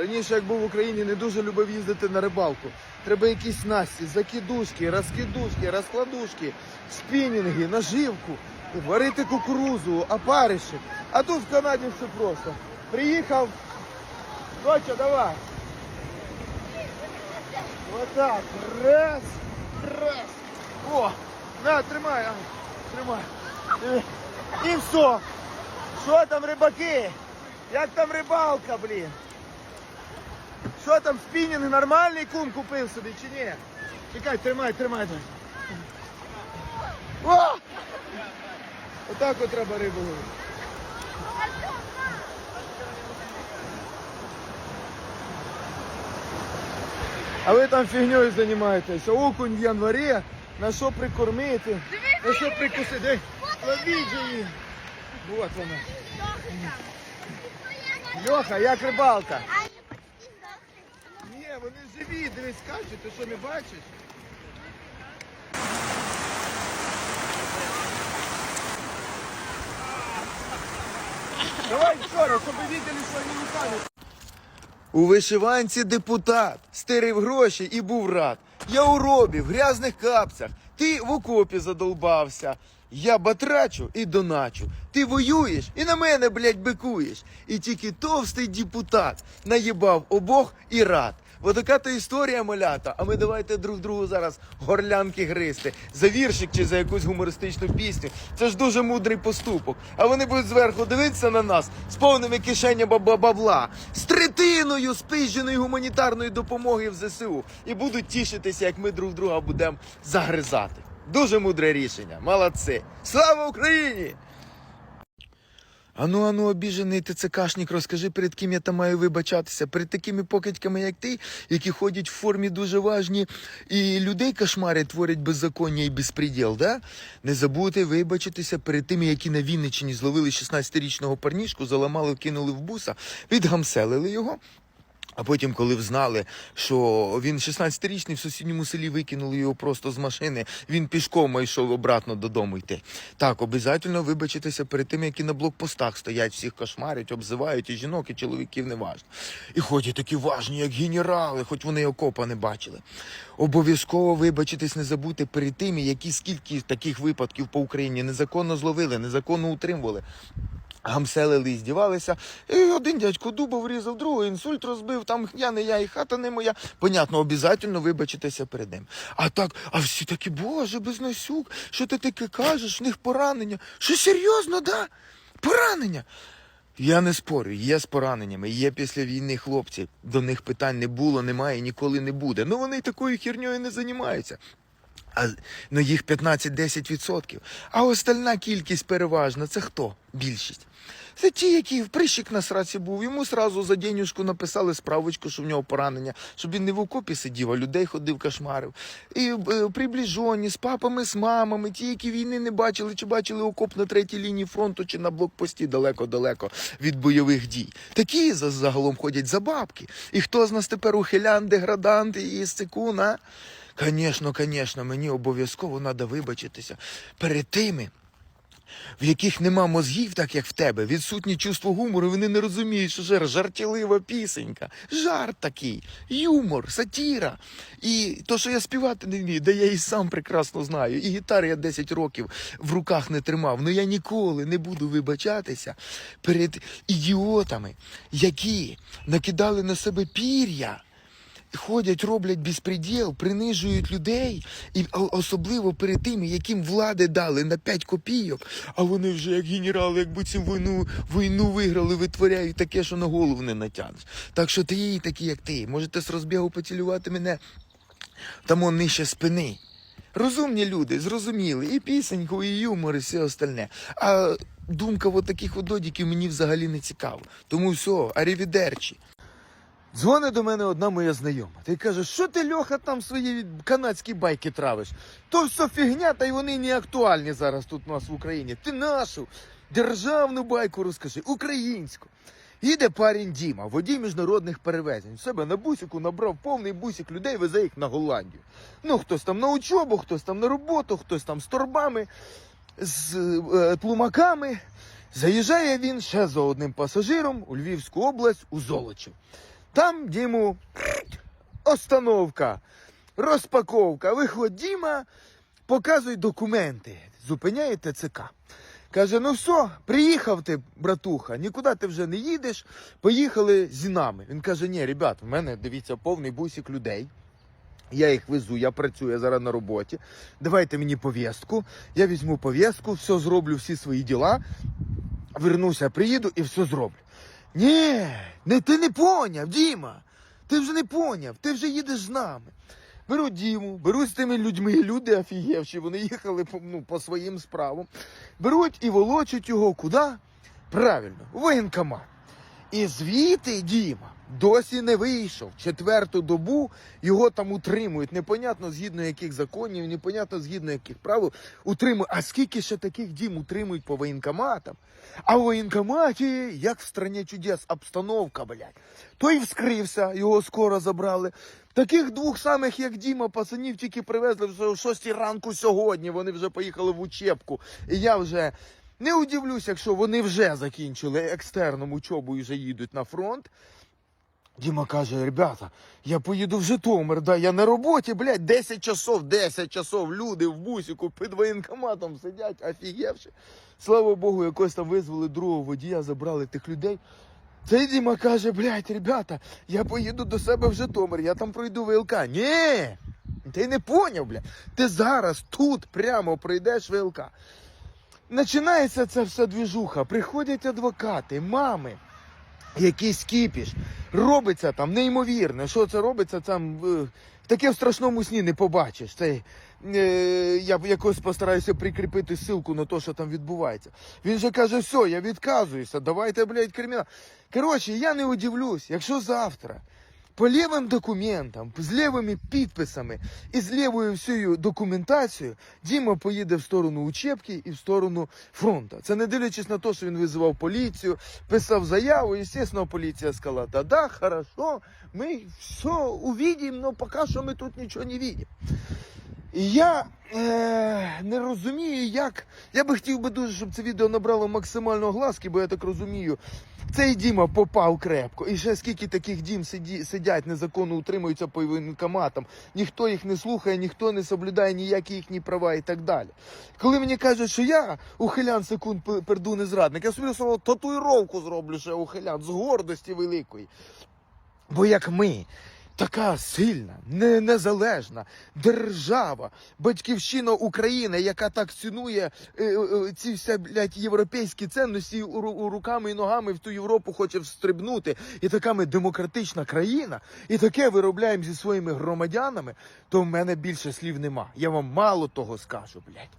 Раніше, як був в Україні, не дуже любив їздити на рибалку. Треба якісь насті, закидушки, розкидушки, розкладушки, спінінги, наживку, варити кукурузу, опариші. А тут в Канаді все просто. Приїхав. Доча, давай. Отак. Раз, раз. О, на, тримай, тримай. І все. Що там, рибаки? Як там рибалка, блін? Що там, спінінг нормальний кум купив собі чи ні? Чекай, тримай, тримай. О! Отак от треба рибу ловити. А ви там фігньою займаєтеся. Окунь в январі, на що прикормити, на що прикусити. Ловіть же її. Вот вона. Льоха, як рибалка? Вони живі, дивись, скачуть, ти що не бачиш? Давай еще раз, чтобы видели, что они не память. У вишиванці депутат стирив гроші і був рад. Я у робі, в грязних капцях. Ти в окопі задолбався. Я батрачу і доначу. Ти воюєш і на мене, блядь, бикуєш. І тільки товстий депутат наїбав обох і рад. От така то історія малята. А ми давайте друг другу зараз горлянки гристи. За віршик чи за якусь гумористичну пісню. Це ж дуже мудрий поступок. А вони будуть зверху дивитися на нас з повними кишенями баба- бабла, з третиною спиженої гуманітарної допомоги в ЗСУ. І будуть тішитися, як ми друг друга будемо загризати. Дуже мудре рішення. Молодці. Слава Україні! Ану, ану, обіжений ТЦКшник, розкажи, перед ким я там маю вибачатися, перед такими покидьками, як ти, які ходять в формі дуже важні, і людей кошмарять, творять беззаконня і безпреділ, да? Не забудьте вибачитися перед тими, які на Вінниччині зловили 16-річного парнішку, заламали, кинули в буса, відгамселили його. А потім, коли взнали, що він 16-річний в сусідньому селі викинули його просто з машини, він пішком йшов обратно додому йти. Так, обов'язково вибачитися перед тим, які на блокпостах стоять, всіх кошмарять, обзивають і жінок, і чоловіків неважно. І ходять такі важні, як генерали, хоч вони окопа не бачили. Обов'язково вибачитись не забудьте перед тими, які скільки таких випадків по Україні незаконно зловили, незаконно утримували. Гамселили і здівалися. І один дядько дуба врізав, другий інсульт розбив, там я не я і хата не моя. Понятно, обов'язково вибачитися перед ним. А так, а всі такі, боже, безносюк, що ти таке кажеш, в них поранення. Що серйозно, да? Поранення. Я не спорю, є з пораненнями, є після війни хлопці. До них питань не було, немає ніколи не буде. Ну вони такою херньою не займаються. А ну, їх 15-10%. А остальна кількість переважна це хто? Більшість. Це ті, які в прищик на сраці був. Йому сразу за денюжку написали справочку, що в нього поранення, щоб він не в окопі сидів, а людей ходив, кошмарив. І е, приближені з папами, з мамами, ті, які війни не бачили, чи бачили окоп на третій лінії фронту, чи на блокпості далеко-далеко від бойових дій. Такі за- загалом ходять за бабки. І хто з нас тепер ухилян, деградант і сикун, а? Звісно, звісно, мені обов'язково треба вибачитися перед тими, в яких нема мозгів, так як в тебе, відсутнє чувство гумору, вони не розуміють, що це жартілива пісенька, жарт такий, юмор, сатіра. І то, що я співати не вмію, да я і сам прекрасно знаю. І гітари я 10 років в руках не тримав. Ну я ніколи не буду вибачатися перед ідіотами, які накидали на себе пір'я ходять, роблять безпреділ, принижують людей, і особливо перед тими, яким влади дали на 5 копійок, а вони вже як генерали, якби цю війну, війну виграли, витворяють таке, що на голову не натягнеш. Так що ти, такі, як ти, можете з розбігу поцілювати мене там нижче спини. Розумні люди, зрозуміли, і пісеньку, і юмор, і все остальне. А думка от таких от додіків мені взагалі не цікава. Тому все, арівідерчі. Дзвонить до мене одна моя знайома. Ти каже, що ти Льоха там свої канадські байки травиш? То все фігня, та й вони не актуальні зараз тут у нас в Україні. Ти нашу державну байку розкажи, українську. Їде парень Діма, водій міжнародних перевезень. В себе на бусику набрав повний бусик людей, везе їх на Голландію. Ну, хтось там на учобу, хтось там на роботу, хтось там з торбами, з е, тлумаками. Заїжджає він ще за одним пасажиром у Львівську область у Золочів. Там Діму остановка, розпаковка. Виход Діма, показуй документи. Зупиняє ТЦК. Каже: ну все, приїхав ти, братуха, нікуди ти вже не їдеш. Поїхали зі нами. Він каже: ні, ребят, в мене дивіться повний бусик людей. Я їх везу, я працюю я зараз на роботі. Давайте мені повістку. Я візьму повістку, все зроблю, всі свої діла. Вернуся, приїду і все зроблю. Ні, не, ти не поняв, Діма. Ти вже не поняв, ти вже їдеш з нами. Беру Діму, беру з тими людьми, люди офігівші, вони їхали ну, по своїм справам. Беруть і волочать його куди? Правильно, воєнкомат. І звідти Діма досі не вийшов. Четверту добу його там утримують. Непонятно згідно яких законів, непонятно згідно яких правил утримують. А скільки ще таких дім утримують по воєнкоматам? А в воєнкоматі, як в страні чудес, обстановка, блядь. Той вскрився, його скоро забрали. Таких двох самих, як Діма, пацанів тільки привезли вже о 6 ранку сьогодні. Вони вже поїхали в учебку. І я вже не удивлюсь, якщо вони вже закінчили екстерном учобу і вже їдуть на фронт. Діма каже, ребята, я поїду в Житомир, да, я на роботі, блядь, 10 часов, 10 часов люди в бусику під воєнкоматом сидять, офігевши. Слава Богу, якось там визвали другого водія, забрали тих людей. Цей Діма каже, блядь, ребята, я поїду до себе в Житомир, я там пройду ВЛК. Ні, ти не поняв, блядь. Ти зараз тут прямо пройдеш ВЛК. Починається ця вся двіжуха, приходять адвокати, мами якийсь кіпіш. Робиться там неймовірне. Що це робиться? Там таке в страшному сні не побачиш. Це, е, я якось постараюся прикріпити ссылку на те, що там відбувається. Він же каже, все, я відказуюся, давайте, блядь, кримінал. Коротше, я не удивлюсь, якщо завтра по лівим документам, з лівими підписами і з лівою всією документацією Діма поїде в сторону учебки і в сторону фронту. Це не дивлячись на те, що він визивав поліцію, писав заяву, і, звісно, поліція сказала, да-да, хорошо, ми все увидим, але поки що ми тут нічого не бачимо. І я е, не розумію, як. Я би хотів би дуже, щоб це відео набрало максимально гласки, бо я так розумію, цей Діма попав крепко. І ще скільки таких дім сиді, сидять, незаконно утримуються по воєнкоматам. Ніхто їх не слухає, ніхто не соблюдає ніякі їхні права і так далі. Коли мені кажуть, що я ухилян секунд пе- перду не зрадник, я собі свого татуїровку зроблю ще ухилян з гордості великої. Бо як ми, така сильна, незалежна держава, батьківщина України, яка так цінує е, е, ці всі, блядь, європейські цінності руками і ногами в ту Європу хоче встрибнути, і така ми демократична країна, і таке виробляємо зі своїми громадянами, то в мене більше слів нема. Я вам мало того скажу, блядь.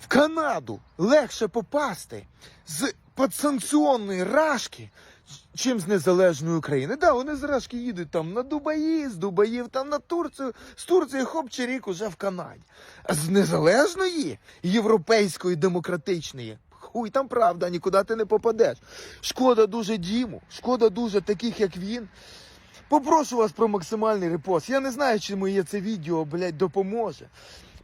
В Канаду легше попасти з підсанкціонної рашки, чим з незалежної України. Да, вони з їдуть там на Дубаї, з Дубаїв там на Турцію, з Турції хоп чирік уже в Канаді. А з незалежної, європейської, демократичної. Хуй там правда, нікуди ти не попадеш. Шкода дуже Діму, шкода дуже таких, як він. Попрошу вас про максимальний репост. Я не знаю, чи моє це відео, блядь, допоможе.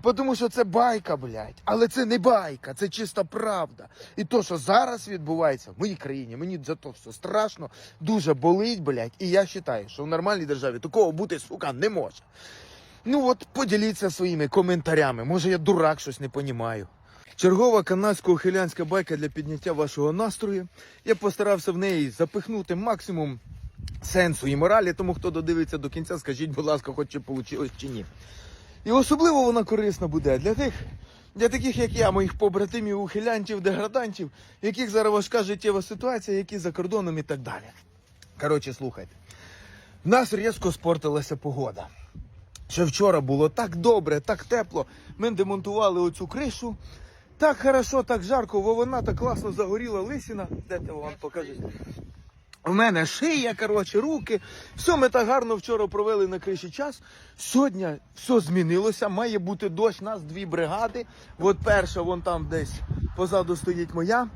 Тому що це байка, блядь. Але це не байка, це чиста правда. І то, що зараз відбувається в моїй країні, мені за то все страшно, дуже болить, блядь. І я вважаю, що в нормальній державі такого бути, сука, не може. Ну от поділіться своїми коментарями. Може я дурак щось не понімаю. Чергова канадсько-ухилянська байка для підняття вашого настрою. Я постарався в неї запихнути максимум сенсу і моралі, тому хто додивиться до кінця, скажіть, будь ласка, хоч чи вийшло чи ні. І особливо вона корисна буде для тих, для таких, як я, моїх побратимів, ухилянтів, деградантів, яких зараз важка життєва ситуація, які за кордоном і так далі. Коротше, слухайте. В нас різко спортилася погода. Ще вчора було так добре, так тепло. Ми демонтували оцю кришу. Так хорошо, так жарко, бо вона так класно загоріла лисіна. Дайте вам покажу. У мене шия, коротше, руки. Все ми так гарно вчора провели на криші час. Сьогодні все змінилося. Має бути дощ. Нас дві бригади. От перша, вон там десь позаду стоїть моя.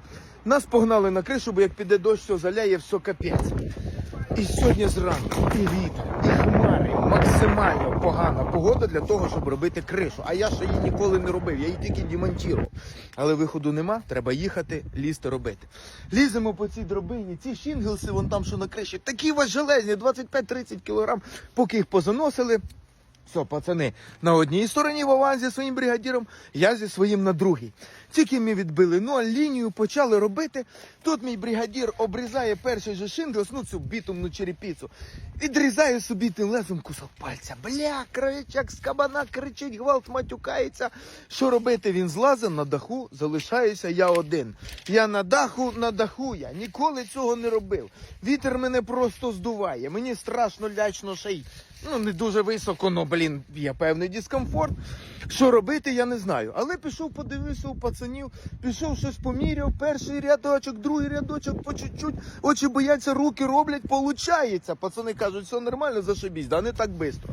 Нас погнали на кришу, бо як піде дощ, все заляє, все капець. І сьогодні зранку і вітер, і хмари, максимально погана погода для того, щоб робити кришу. А я ще її ніколи не робив, я її тільки демонтував. Але виходу нема, треба їхати, лізти робити. Ліземо по цій дробині, ці шінгелси, вон там, що на криші, такі важелезні, 25-30 кілограм, поки їх позаносили. Все, пацани, на одній стороні Вован зі своїм бригадіром, я зі своїм на другій. Тільки ми відбили ноль, лінію почали робити. Тут мій бригадір обрізає перший же шинглес, ну цю бітумну черепіцу. Відрізає собі тим лезом кусок пальця. Бля, кровичак з кабана кричить, гвалт матюкається. Що робити? Він злазить на даху, залишаюся я один. Я на даху, на даху я. Ніколи цього не робив. Вітер мене просто здуває. Мені страшно лячно ще ну не дуже високо, ну блін, є певний дискомфорт. Що робити, я не знаю. Але пішов, подивився у пацанів, пішов щось поміряв, перший рядочок, другий рядочок, по чуть-чуть. Очі бояться, руки роблять, получається. Пацани кажуть, все нормально, зашибісь, да не так швидко.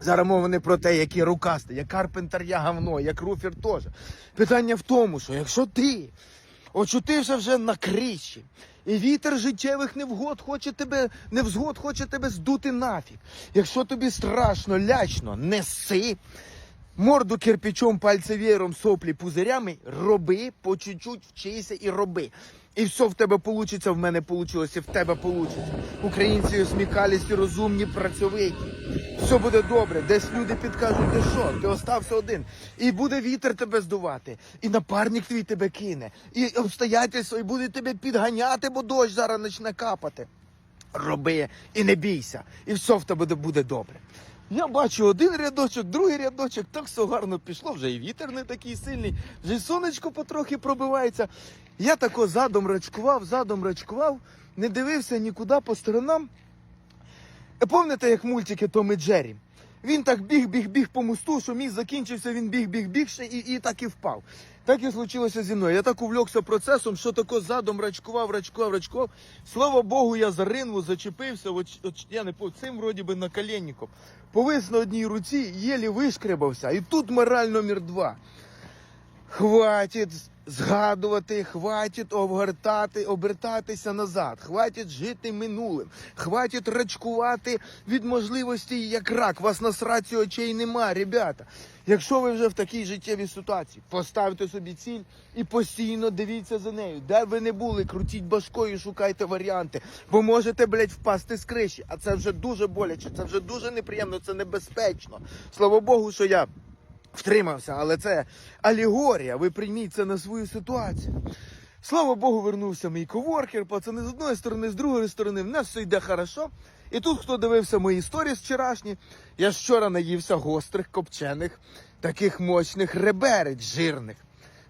Зараз мова не про те, які рукасти, як карпентер я говно, як руфер теж. Питання в тому, що якщо ти очутився вже на криші, і вітер життєвих невгод хоче тебе, невзгод хоче тебе здути нафіг. Якщо тобі страшно, лячно, неси. Морду кирпичом, пальцевіром, соплі, пузирями, роби, по чуть-чуть вчися і роби. І все в тебе получиться, в мене получилось, в тебе получиться. Українці усміхалісті, розумні, працьовиті. Все буде добре. Десь люди підкажуть, ти що, ти остався один. І буде вітер тебе здувати, і напарник твій тебе кине, і обстоятельства, і буде тебе підганяти, бо дощ зараз почне капати. Роби і не бійся, і все в тебе буде добре. Я бачу один рядочок, другий рядочок, так все гарно пішло, вже і вітер не такий сильний, вже й сонечко потрохи пробивається. Я тако задом рачкував, задом рачкував, не дивився нікуди по сторонам. Помните, Пам'ятаєте, як мультики Том і Джері? Він так біг, біг, біг по мосту, що міст закінчився, він біг, біг, біг ще і, і так і впав. Так і случилося зі мною. Я так увлекся процесом, що тако задом рачкував, рачкував, рачкував. Слава Богу, я за ринву зачепився, от, от, я не по цим вроді би наколенником. Повис на одній руці, єлі вишкребався. І тут морально мір два. Хватить згадувати, хватить обгортати, обертатися назад, хватить жити минулим, хватить рачкувати від можливості, як рак. Вас на сраці очей нема, ребята. Якщо ви вже в такій життєвій ситуації, поставте собі ціль і постійно дивіться за нею. Де ви не були, крутіть башкою, шукайте варіанти, бо можете, блядь, впасти з криші. А це вже дуже боляче, це вже дуже неприємно, це небезпечно. Слава Богу, що я втримався, але це алегорія. Ви прийміть це на свою ситуацію. Слава Богу, вернувся мій коворкер, пацани з одної сторони, з другої сторони, в нас все йде хорошо. І тут, хто дивився мої історії вчорашні, я вчора наївся гострих, копчених, таких мощних реберець жирних.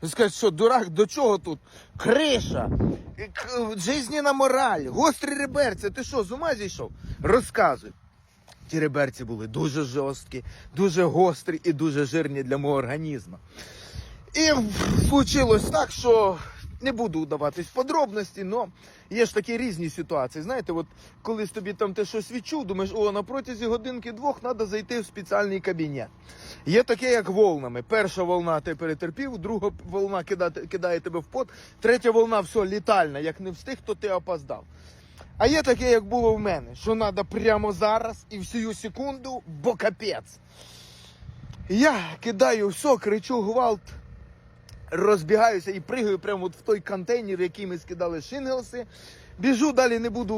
Ви скажете, що дурак, до чого тут? Криша, жизненна мораль, гострі реберці. Ти що, з ума зійшов? Розказуй. Ті реберці були дуже жорсткі, дуже гострі і дуже жирні для мого організму. І случилось так, що не буду вдаватись в подробності, але є ж такі різні ситуації. Знаєте, от колись тобі там ти щось відчув, думаєш, о, на протязі годинки-двох треба зайти в спеціальний кабінет. Є таке, як волнами. Перша волна ти перетерпів, друга волна кидає, тебе в пот, третя волна все літальна. Як не встиг, то ти опоздав. А є таке, як було в мене, що треба прямо зараз і всю секунду, бо капець. Я кидаю все, кричу гвалт, розбігаюся і пригаю прямо от в той контейнер, який ми скидали шинглси. Біжу, далі не буду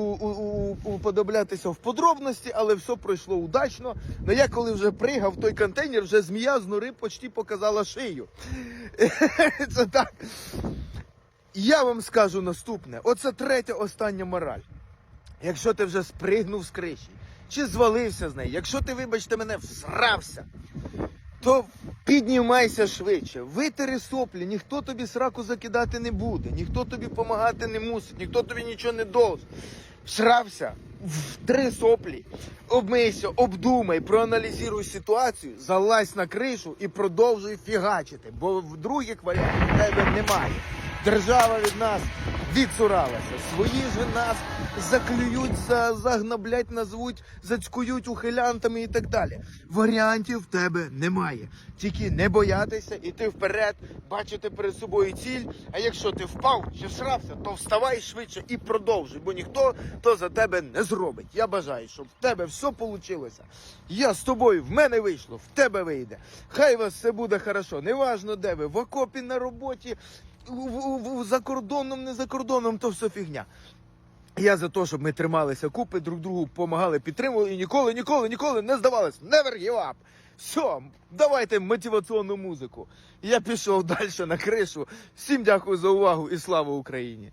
уподоблятися в подробності, але все пройшло удачно. Но я коли вже пригав в той контейнер, вже змія з нори почти показала шию. Це так. Я вам скажу наступне: оце третя остання мораль. Якщо ти вже спригнув з криші, чи звалився з неї, якщо ти, вибачте мене, всрався, то піднімайся швидше, витери соплі, ніхто тобі сраку закидати не буде, ніхто тобі допомагати не мусить, ніхто тобі нічого не должен. Всрався, в три соплі, обмийся, обдумай, проаналізуй ситуацію, залазь на кришу і продовжуй фігачити, бо в других варіантів тебе немає. Держава від нас відсуралася, свої ж нас заклюють, за, загнаблять, назвуть, зацькують ухилянтами і так далі. Варіантів в тебе немає. Тільки не боятися, іти вперед, бачити перед собою ціль. А якщо ти впав чи всрався, то вставай швидше і продовжуй, бо ніхто то за тебе не зробить. Я бажаю, щоб в тебе все вийшло. Я з тобою, в мене вийшло, в тебе вийде. Хай вас все буде хорошо. Неважно де ви, в окопі на роботі, за кордоном, не за кордоном, то все фігня. Я за те, щоб ми трималися купи, друг другу допомагали, підтримували і ніколи, ніколи, ніколи не здавались. Never give up. Все, давайте мотиваційну музику. Я пішов далі на кришу. Всім дякую за увагу і слава Україні!